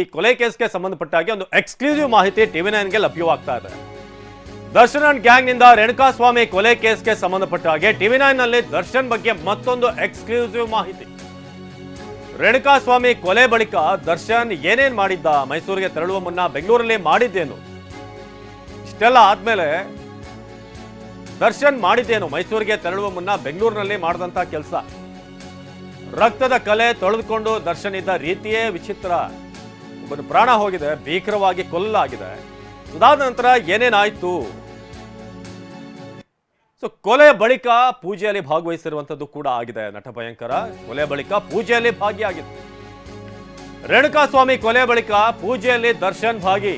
ಈ ಕೊಲೆ ಕೇಸ್ಗೆ ಸಂಬಂಧಪಟ್ಟ ಹಾಗೆ ಒಂದು ಎಕ್ಸ್ಕ್ಲೂಸಿವ್ ಮಾಹಿತಿ ಟಿವಿ ನೈನ್ಗೆ ಲಭ್ಯವಾಗ್ತಾ ಇದೆ. ದರ್ಶನ್ ಅಂಡ್ ಗ್ಯಾಂಗ್ನಿಂದ ರೇಣುಕಾಸ್ವಾಮಿ ಕೊಲೆ ಕೇಸ್ಗೆ ಸಂಬಂಧಪಟ್ಟ ಹಾಗೆ ಟಿವಿ ನೈನ್ನಲ್ಲಿ ದರ್ಶನ್ ಬಗ್ಗೆ ಮತ್ತೊಂದು ಎಕ್ಸ್ಕ್ಲೂಸಿವ್ ಮಾಹಿತಿ. ರೇಣುಕಾಸ್ವಾಮಿ ಕೊಲೆ ಬಳಿಕ ದರ್ಶನ್ ಏನೇನ್ ಮಾಡಿದ್ದ, ಮೈಸೂರಿಗೆ ತೆರಳುವ ಮುನ್ನ ಬೆಂಗಳೂರಲ್ಲಿ ಮಾಡಿದ್ದೇನು? ಇಷ್ಟೆಲ್ಲ ಆದ್ಮೇಲೆ ದರ್ಶನ್ ಮಾಡಿದ್ದೇನು, ಮೈಸೂರಿಗೆ ತೆರಳುವ ಮುನ್ನ ಬೆಂಗಳೂರಿನಲ್ಲಿ ಮಾಡಿದಂತ ಕೆಲಸ? ರಕ್ತದ ಕಲೆ ತೊಳೆದುಕೊಂಡು ದರ್ಶನ್ ಇದ್ದ ರೀತಿಯೇ ವಿಚಿತ್ರ. ಒಬ್ಬನ ಪ್ರಾಣ ಹೋಗಿದೆ, ಭೀಕರವಾಗಿ ಕೊಲ್ಲಲಾಗಿದೆ ಅದಾದ ನಂತರ ಏನೇನಾಯ್ತು? ಸೊ ಕೊಲೆ ಬಳಿಕ ಪೂಜೆಯಲ್ಲಿ ಭಾಗವಹಿಸಿರುವಂತದ್ದು ಕೂಡ ಆಗಿದೆ, ನಟ ಭಯಂಕರ. ಕೊಲೆ ಬಳಿಕ ಪೂಜೆಯಲ್ಲಿ ಭಾಗಿಯಾಗಿದೆ ರೇಣುಕಾಸ್ವಾಮಿ ಕೊಲೆ ಬಳಿಕ ಪೂಜೆಯಲ್ಲಿ ದರ್ಶನ್ ಭಾಗಿ.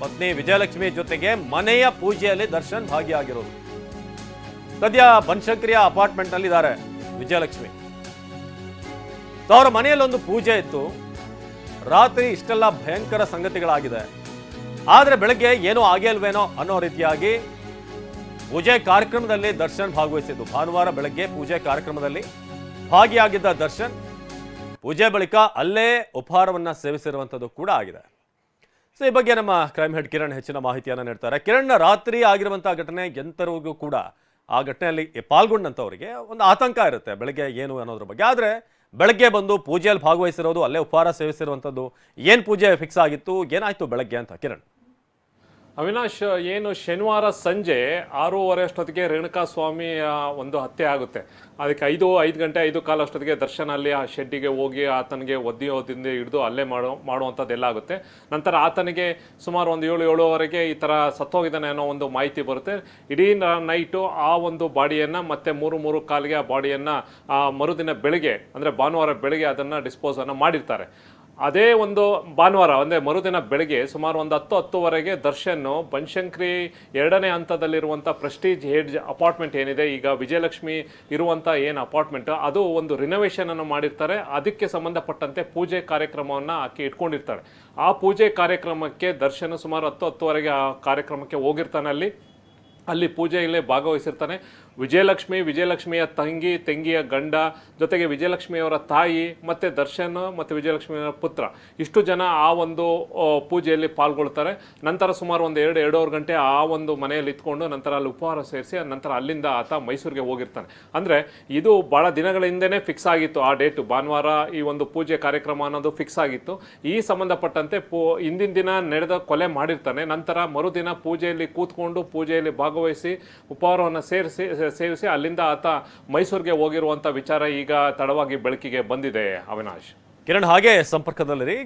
ಪತ್ನಿ ವಿಜಯಲಕ್ಷ್ಮಿ ಜೊತೆಗೆ ಮನೆಯ ಪೂಜೆಯಲ್ಲಿ ದರ್ಶನ್ ಭಾಗಿಯಾಗಿರೋದು. ಸದ್ಯ ಬನ್ಶಂಕರಿಯ ಅಪಾರ್ಟ್ಮೆಂಟ್ನಲ್ಲಿ ಇದ್ದಾರೆ ವಿಜಯಲಕ್ಷ್ಮಿ ಅವರ ಮನೆಯಲ್ಲಿ ಒಂದು ಪೂಜೆ ಇತ್ತು. ರಾತ್ರಿ ಇಷ್ಟೆಲ್ಲ ಭಯಂಕರ ಸಂಗತಿಗಳಾಗಿದೆ. ಆದರೆ ಬೆಳಗ್ಗೆ ಏನೂ ಆಗಿಲ್ವೇನೋ ಅನ್ನೋ ರೀತಿಯಾಗಿ ಪೂಜೆ ಕಾರ್ಯಕ್ರಮದಲ್ಲಿ ದರ್ಶನ್ ಭಾಗವಹಿಸಿದ್ದು. ಭಾನುವಾರ ಬೆಳಗ್ಗೆ ಪೂಜೆ ಕಾರ್ಯಕ್ರಮದಲ್ಲಿ ಭಾಗಿಯಾಗಿದ್ದ ದರ್ಶನ್ ಪೂಜೆ ಬಳಿಕ ಅಲ್ಲೇ ಉಪಹಾರವನ್ನ ಸೇವಿಸಿರುವಂಥದ್ದು ಕೂಡ ಆಗಿದೆ. ಸೊ, ಈ ಬಗ್ಗೆ ನಮ್ಮ ಕ್ರೈಮ್ ಹೆಡ್ ಕಿರಣ್ ಹೆಚ್ಚಿನ ಮಾಹಿತಿಯನ್ನು ನೀಡ್ತಾರೆ. ಕಿರಣ್, ರಾತ್ರಿ ಆಗಿರುವಂಥ ಘಟನೆ ಎಂತರಿಗೂ ಕೂಡ ಆ ಘಟನೆಯಲ್ಲಿ ಪಾಲ್ಗೊಂಡಂಥವರಿಗೆ ಒಂದು ಆತಂಕ ಇರುತ್ತೆ ಬೆಳಗ್ಗೆ ಏನು ಅನ್ನೋದ್ರ ಬಗ್ಗೆ. ಆದರೆ ಬೆಳಗ್ಗೆ ಬಂದು ಪೂಜೆಯಲ್ಲಿ ಭಾಗವಹಿಸಿರೋದು, ಅಲ್ಲೇ ಉಪಹಾರ ಸೇವಿಸಿರುವಂಥದ್ದು, ಏನು ಪೂಜೆ ಫಿಕ್ಸ್ ಆಗಿತ್ತು, ಏನಾಯಿತು ಬೆಳಗ್ಗೆ ಅಂತ, ಕಿರಣ್? ಅವಿನಾಶ್, ಏನು ಶನಿವಾರ ಸಂಜೆ ಆರೂವರೆ ಅಷ್ಟೊತ್ತಿಗೆ ರೇಣುಕಾ ಸ್ವಾಮಿ ಒಂದು ಹತ್ಯೆ ಆಗುತ್ತೆ. ಅದಕ್ಕೆ ಐದು ಐದು ಗಂಟೆ, ಐದು ಕಾಲ ಅಷ್ಟೊತ್ತಿಗೆ ದರ್ಶನ ಅಲ್ಲಿ ಆ ಶೆಡ್ಡಿಗೆ ಹೋಗಿ ಆತನಿಗೆ ಒದ್ದಿ ಹೋದಿಂದ ಹಿಡಿದು ಅಲ್ಲೇ ಮಾಡೋ, ಮಾಡುವಂಥದ್ದೆಲ್ಲ ಆಗುತ್ತೆ. ನಂತರ ಆತನಿಗೆ ಸುಮಾರು ಒಂದು ಏಳು, ಏಳುವರೆಗೆ ಈ ಥರ ಸತ್ತೋಗಿದ್ದಾನೆ ಅನ್ನೋ ಒಂದು ಮಾಹಿತಿ ಬರುತ್ತೆ. ಇಡೀ ನೈಟು ಆ ಒಂದು ಬಾಡಿಯನ್ನು ಮತ್ತೆ ಮೂರು ಮೂರು ಕಾಲಿಗೆ ಆ ಬಾಡಿಯನ್ನು ಮರುದಿನ ಬೆಳಗ್ಗೆ, ಅಂದರೆ ಭಾನುವಾರ ಬೆಳಗ್ಗೆ ಅದನ್ನು ಡಿಸ್ಪೋಸನ್ನು ಮಾಡಿರ್ತಾರೆ. ಅದೇ ಒಂದು ಭಾನುವಾರ ಅಂದರೆ ಮರುದಿನ ಬೆಳಗ್ಗೆ ಸುಮಾರು ಒಂದು ಹತ್ತು, ಹತ್ತುವರೆಗೆ ದರ್ಶನ್ ಬನಶಂಕರಿ ಎರಡನೇ ಹಂತದಲ್ಲಿರುವಂಥ ಪ್ರೆಸ್ಟೀಜ್ ಹೇಡ್ ಅಪಾರ್ಟ್ಮೆಂಟ್ ಏನಿದೆ, ಈಗ ವಿಜಯಲಕ್ಷ್ಮಿ ಇರುವಂಥ ಏನು ಅಪಾರ್ಟ್ಮೆಂಟ್ ಅದು ಒಂದು ರಿನೋವೇಷನ್ ಅನ್ನು ಮಾಡಿರ್ತಾರೆ. ಅದಕ್ಕೆ ಸಂಬಂಧಪಟ್ಟಂತೆ ಪೂಜೆ ಕಾರ್ಯಕ್ರಮವನ್ನು ಆಕೆ ಇಟ್ಕೊಂಡಿರ್ತಾರೆ ಆ ಪೂಜೆ ಕಾರ್ಯಕ್ರಮಕ್ಕೆ ದರ್ಶನ್ ಸುಮಾರು ಹತ್ತು, ಹತ್ತುವರೆಗೆ ಆ ಕಾರ್ಯಕ್ರಮಕ್ಕೆ ಹೋಗಿರ್ತಾನೆ ಅಲ್ಲಿ ಪೂಜೆಯಲ್ಲೇ ಭಾಗವಹಿಸಿರ್ತಾನೆ. ವಿಜಯಲಕ್ಷ್ಮಿ, ವಿಜಯಲಕ್ಷ್ಮಿಯ ತಂಗಿ, ತಂಗಿಯ ಗಂಡ, ಜೊತೆಗೆ ವಿಜಯಲಕ್ಷ್ಮಿಯವರ ತಾಯಿ, ಮತ್ತು ದರ್ಶನ್, ಮತ್ತು ವಿಜಯಲಕ್ಷ್ಮಿಯವರ ಪುತ್ರ. ಇಷ್ಟು ಜನ ಆ ಒಂದು ಪೂಜೆಯಲ್ಲಿ ಪಾಲ್ಗೊಳ್ತಾರೆ. ನಂತರ ಸುಮಾರು ಒಂದು ಎರಡು, ಎರಡೂವರೆ ಗಂಟೆ ಆ ಒಂದು ಮನೆಯಲ್ಲಿ ಇತ್ಕೊಂಡು ನಂತರ ಅಲ್ಲಿ ಉಪಹಾರ ಸೇರಿಸಿ, ನಂತರ ಅಲ್ಲಿಂದ ಆತ ಮೈಸೂರಿಗೆ ಹೋಗಿರ್ತಾನೆ. ಅಂದರೆ ಇದು ಭಾಳ ದಿನಗಳ ಹಿಂದೆನೇ ಫಿಕ್ಸ್ ಆಗಿತ್ತು ಆ ಡೇಟು ಭಾನುವಾರ ಈ ಒಂದು ಪೂಜೆ ಕಾರ್ಯಕ್ರಮ ಅನ್ನೋದು ಫಿಕ್ಸ್ ಆಗಿತ್ತು. ಈ ಸಂಬಂಧಪಟ್ಟಂತೆ ಪೂ, ಹಿಂದಿನ ದಿನ ನಡೆದ ಕೊಲೆ ಮಾಡಿರ್ತಾನೆ. ನಂತರ ಮರುದಿನ ಪೂಜೆಯಲ್ಲಿ ಕೂತ್ಕೊಂಡು, ಪೂಜೆಯಲ್ಲಿ ಭಾಗವಹಿಸಿ, ಉಪಹಾರವನ್ನು ಸೇರಿಸಿ, ಸೇವಿಸಿ ಅಲ್ಲಿಂದ ಆತ ಮೈಸೂರಿಗೆ ಹೋಗಿರುವಂಥ ವಿಚಾರ ಈಗ ತಡವಾಗಿ ಬೆಳಕಿಗೆ ಬಂದಿದೆ, ಅವಿನಾಶ್. ಕಿರಣ್, ಹಾಗೆ ಸಂಪರ್ಕದಲ್ಲಿರಿ.